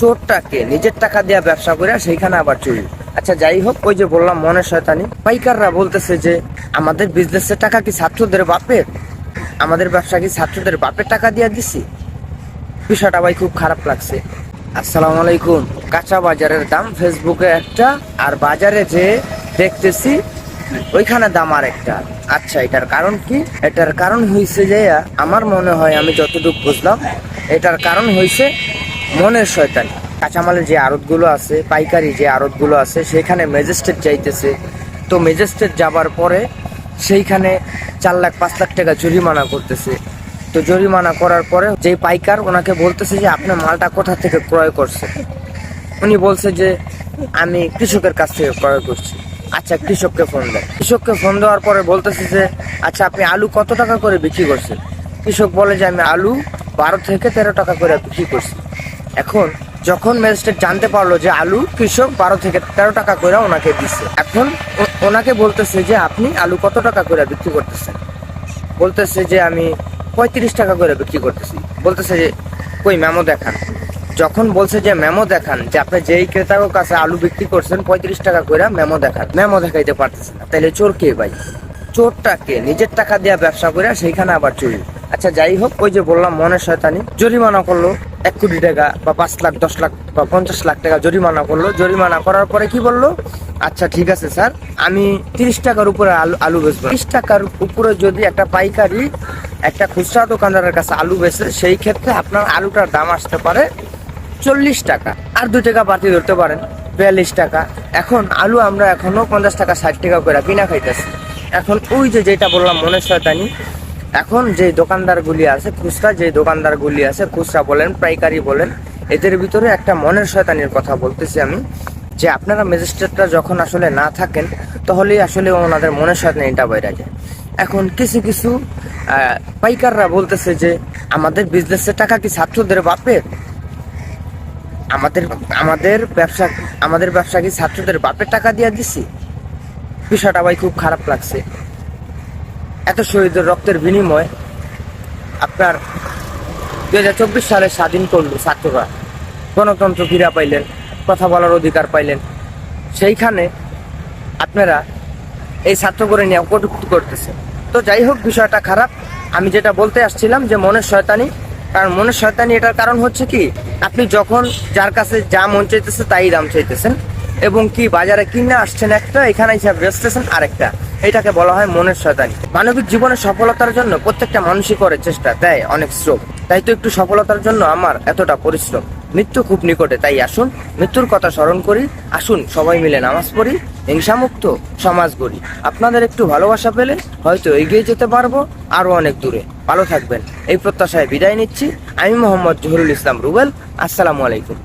চোরটাকে নিজের টাকা দিয়ে ব্যবসা করে সেইখানে আবার চুরি। আচ্ছা যাই হোক, ওই যে বললাম মনে শয়তানি। পাইকাররা বলতেছে যে, আমাদের বিজনেসের টাকা কি ছাত্রদের বাপের? আমাদের ব্যবসা কি ছাত্রদের বাপের টাকা দিয়ে দিছি? বিষয়টা ভাই খুব খারাপ লাগছে। আসসালামু আলাইকুম। কাঁচা বাজারের দাম ফেসবুকে একটা, আর বাজারে যে দেখতেছি, ওইখানে দাম আর একটা আচ্ছা এটার কারণ কি? এটার কারণ হয়েছে যে, আমার মনে হয় আমি যতটুকু বুঝলাম, এটার কারণ হয়েছে মনের শয়তানি। কাঁচামালের যে আড়তগুলো আছে পাইকারি যে আড়তগুলো আছে, সেখানে ম্যাজিস্ট্রেট চাইতেছে তো ম্যাজিস্ট্রেট যাবার পরে সেইখানে চার লাখ, পাঁচ লাখ টাকা জরিমানা করতেছে। তো জরিমানা করার পরে যে পাইকার ওনাকে বলতেছে যে আপনার মালটা কোথা থেকে ক্রয় করছে উনি বলছে যে, আমি কৃষকের কাছ থেকে ক্রয় করছি। আচ্ছা কৃষককে ফোন দেয় কৃষককে ফোন দেওয়ার পরে বলতেছে যে আচ্ছা আপনি আলু কত টাকা করে বিক্রি করছেন? কৃষক বলে যে, আমি আলু বারো থেকে তেরো টাকা করে বিক্রি করছি। এখন যখন ম্যাজিস্ট্রেট জানতে পারল যে আলু কৃষক বারো থেকে তেরো টাকা করে ওনাকে দিচ্ছে এখন ওনাকে বলতেছে যে আপনি আলু কত টাকা করে বিক্রি করতেছেন? বলতেছে যে আমি পঁয়ত্রিশ টাকা করে বিক্রি করতেছি। বলতেছে যে, কই ম্যামো দেখান। যখন বলছে যে মেমো দেখান, যে আপনি যেই ক্রেতার কাছে আলু বিক্রি করছেন, পঁয়ত্রিশ টাকা করে মেমো দেখান। মেমো দেখাইতে পারতেছে না। তাহলে চোর কে ভাই? চোরটাকে নিজের টাকা দিয়ে ব্যবসা করে সেইখানে আবার চুরি। আচ্ছা যাই হোক, ওই যে বললাম মনের শয়তানি, জরিমানা করল। এক কোটি টাকা বা পাঁচ লাখ, দশ লাখ বা পঞ্চাশ লাখ টাকা জরিমানা করল। জরিমানা করার পরে কি বলল? আচ্ছা ঠিক আছে স্যার, আমি তিরিশ টাকার উপরে আলু আলু বেচবো। তিরিশ টাকার উপরে যদি একটা পাইকারি, একটা খুচরা দোকানদারের কাছে আলু বেচে, সেই ক্ষেত্রে আপনার আলুটার দাম আসতে পারে চল্লিশ টাকা। আর দু টাকা বাড়তি ধরতে পারেন, বিয়াল্লিশ টাকা। এখন আলু আমরা এখনও পঞ্চাশ টাকা, ষাট টাকা করে কিনা খাইতেছি। এখন ওই যে যেটা বললাম মনের শয়তানি এখন যে দোকানদারগুলি আছে, খুচরা যে দোকানদারগুলি আছে, খুচরা বলেন, পাইকারি বলেন, এদের ভিতরে একটা মনের শয়তানির কথা বলতেছি আমি, যে আপনারা ম্যাজিস্ট্রেটরা যখন আসলে না থাকেন, তাহলেই আসলে ওনাদের মনের শয়তানিটা বাইরে যায়। এখন কিছু কিছু পাইকাররা বলতেছে যে, আমাদের বিজনেসের টাকা কি ছাত্রদের বাপের? আমাদের আমাদের ব্যবসা আমাদের ব্যবসা কি ছাত্রদের বাপের টাকা দিয়ে দিছি? বিষয়টা ভাই খুব খারাপ লাগছে। এত শহীদের রক্তের বিনিময় আপনার দুই হাজার চব্বিশ সালে স্বাধীন করল ছাত্ররা। গণতন্ত্র ফিরা পাইলেন, কথা বলার অধিকার পাইলেন। সেইখানে আপনারা এই ছাত্র করে নিয়ে কটুক্তি করতেছে তো যাই হোক, বিষয়টা খারাপ। আমি যেটা বলতে আসছিলাম যে মনের শয়তানি, কারণ মনের শয়তানি এটার কারণ হচ্ছে কি, আপনি যখন যার কাছে যা মন চাইতেছে তাই দাম চাইতেছেন। এবং কি বাজারে কিনে আসছেন একটা, এখানে আরেকটা। এটাকে বলা হয় মনের শয়তানি। মানবিক জীবনের সফলতার জন্য প্রত্যেকটা মানুষই করে চেষ্টা, দেয় অনেক শ্রম। তাই তো একটু সফলতার জন্য আমার এতটা পরিশ্রম। মৃত্যু খুব নিকটে, তাই আসুন, মৃত্যুর কথা স্মরণ করি। আসুন, সবাই মিলে নামাজ পড়ি, হিংসামুক্ত সমাজ গড়ি। আপনাদের একটু ভালোবাসা পেলে হয়তো এগিয়ে যেতে পারব আরও অনেক দূরে। ভালো থাকবেন। এই প্রত্যাশায় বিদায় নিচ্ছি। আমি মোহাম্মদ জহুরুল ইসলাম রুবেল। আসসালামু আলাইকুম।